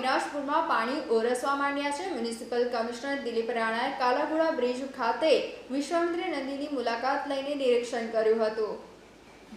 વિનાશપુરમાં પાણી ઓરસવા માંડ્યા છે. મ્યુનિસિપલ કમિશનર દિલીપ રાણાએ કાલાઘોડા બ્રિજ ખાતે વિશ્વામિત્રી નદીની મુલાકાત લઈને નિરીક્ષણ કર્યું હતું.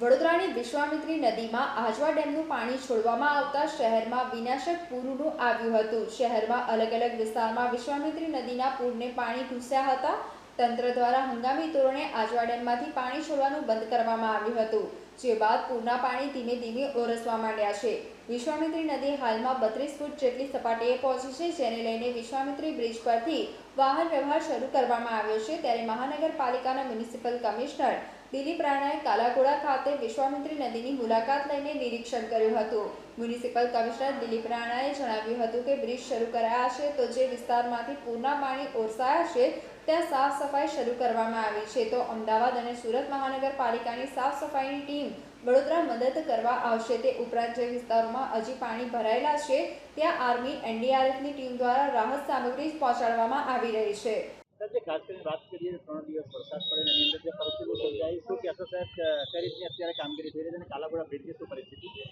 વડોદરાની વિશ્વામિત્રી નદીમાં આજવા ડેમનું પાણી છોડવામાં આવતા શહેરમાં વિનાશક પૂરનું આવ્યું હતું. શહેરમાં અલગ અલગ વિસ્તારમાં વિશ્વામિત્રી નદીના પૂરને પાણી ઘૂસ્યા હતા. તંત્ર દ્વારા હંગામી ધોરણે આજવા ડેમમાંથી પાણી છોડવાનું બંધ કરવામાં આવ્યું હતું, જે બાદ પૂરના પાણી ધીમે ધીમે ઓરસવા માંડ્યા છે. વિશ્વામિત્રી નદી હાલમાં બત્રીસ ફૂટ જેટલી સપાટીએ પહોંચી છે, જેને લઈને વિશ્વામિત્રી બ્રિજ પરથી વાહન વ્યવહાર શરૂ કરવામાં આવ્યો છે. ત્યારે મહાનગરપાલિકાના મ્યુનિસિપલ કમિશનર દિલીપ રાણાએ કાલાઘોડા ખાતે વિશ્વામિત્રી નદીની મુલાકાત લઈને નિરીક્ષણ કર્યું હતું. મ્યુનિસિપલ કમિશનર દિલીપ રાણાએ જણાવ્યું હતું કે બ્રિજ શરૂ કરાયા છે, તો જે વિસ્તારમાંથી પૂરના પાણી ઓરસાયા છે ત્યાં સાફ સફાઈ શરૂ કરવામાં આવી છે. તો અમદાવાદ અને સુરત મહાનગરપાલિકાની સાફ સફાઈની ટીમ વડોદરા મદદ કરવા આવશે. તે ઉપરાંત જે વિસ્તારોમાં હજી પાણી ભરાયેલા છે ત્યાં આર્મી એનડીઆરએફની ટીમ દ્વારા રાહત સામગ્રી પહોંચાડવામાં આવી રહી છે. ખાસ કરીને વાત કરીએ ત્રણ દિવસ વરસાદ પડે એની અંદર જે પરિસ્થિતિ સર્જાઈ શું કહેશો સાહેબ કઈ રીતની અત્યારે કામગીરી થઈ રહી છે અને કાલાઘોડા બ્રિજની શું પરિસ્થિતિ છે?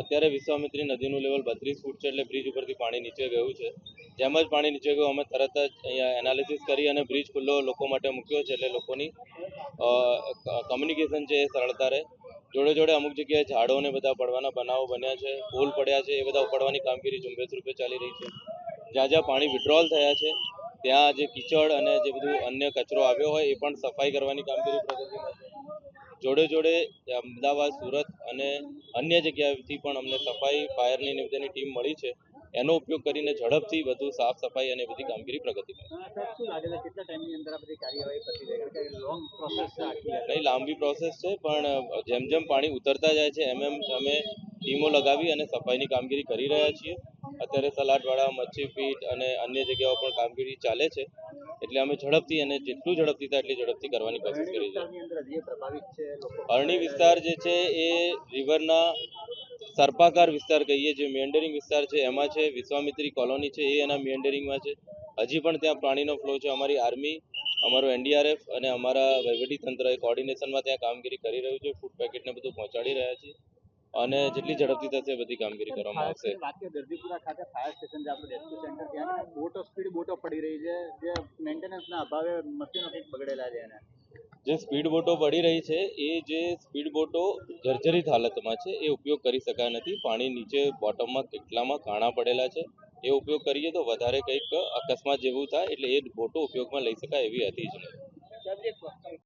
અત્યારે વિશ્વામિત્રી નદીનું લેવલ બત્રીસ ફૂટ છે એટલે બ્રિજ ઉપરથી પાણી નીચે ગયું છે. જેમ જ પાણી નીચે ગયું, અમે તરત જ અહીંયા એનાલિસિસ કરી અને બ્રિજ ખુલ્લો લોકો માટે મૂક્યો છે એટલે લોકોની કમ્યુનિકેશન છે એ સરળતા રહે. જોડે જોડે અમુક જગ્યાએ ઝાડોને બધા પડવાના બનાવો બન્યા છે, પુલ પડ્યા છે, એ બધા ઉપાડવાની કામગીરી ઝુંબેશ રૂપે ચાલી રહી છે. જ્યાં જ્યાં પાણી વિડ્રોલ થયા છે, ત્યાં જે કીચડ અને જે બધું અન્ય કચરો આવ્યો હોય એ પણ સફાઈ કરવાની કામગીરી પ્રગતિમાં છે. જોડે જોડે અમદાવાદ, સુરત અને અન્ય જગ્યાએથી પણ અમને સફાઈ ફાયરની ને બધાની ટીમ મળી છે. એનો ઉપયોગ કરીને ઝડપથી વધુ સાફ સફાઈ અને બધી કામગીરી પ્રગતિ. કઈ લાંબી પ્રોસેસ છે પણ જેમ જેમ પાણી ઉતરતા જાય છે એમ એમ અમે ટીમો લગાવી અને સફાઈની કામગીરી કરી રહ્યા છીએ. અત્યારે સલાટવાડા મચ્છીપીટ અને અન્ય જગ્યાઓ પણ કામગીરી ચાલે છે. એટલે અમે ઝડપથી અને જેટલું ઝડપથી થાય એટલી ઝડપથી કરવાની કોશિશ કરી છે અરણી વિસ્તાર જે છે એ રિવરના સર્પાકાર વિસ્તાર કહીએ જે મેન્ડરિંગ વિસ્તાર છે, એમાં છે, વિશ્વામિત્રી કોલોની છે, એ એના મેન્ડરિંગમાં છે. હજી પણ ત્યાં પાણીનો ફ્લો છે. અમારી આર્મી અમારું એનડીઆરએફ અને અમારા વહીવટી એ કોર્ડિનેશનમાં ત્યાં કામગીરી કરી રહ્યું છે. ફૂડ પેકેટને બધું પહોંચાડી રહ્યા છે. અને જેટલી ઝડપથી થશે, બધી કામગીરી કરવામાં આવશે. દર્દીપુરા ખાતે ફાયર સ્ટેશન જે આપણું રેસ્ક્યુ સેન્ટર ત્યાં બોટો સ્પીડ બોટો પડી રહી છે. જે મેન્ટેનન્સના અભાવે મશીનો કંઈક બગડેલા છે એને. જે સ્પીડ બોટો પડી રહી છે, એ જે સ્પીડ બોટો જર્જરિત હાલતમાં છે, એ ઉપયોગ કરી શકાય નથી. પાણી નીચે બોટમમાં કેટલામાં કાણા પડેલા છે, એ ઉપયોગ કરીએ તો વધારે કંઈક અકસ્માત જેવું થાય, એટલે એ બોટો ઉપયોગમાં લઈ શકાય એવી હતી જ નહીં.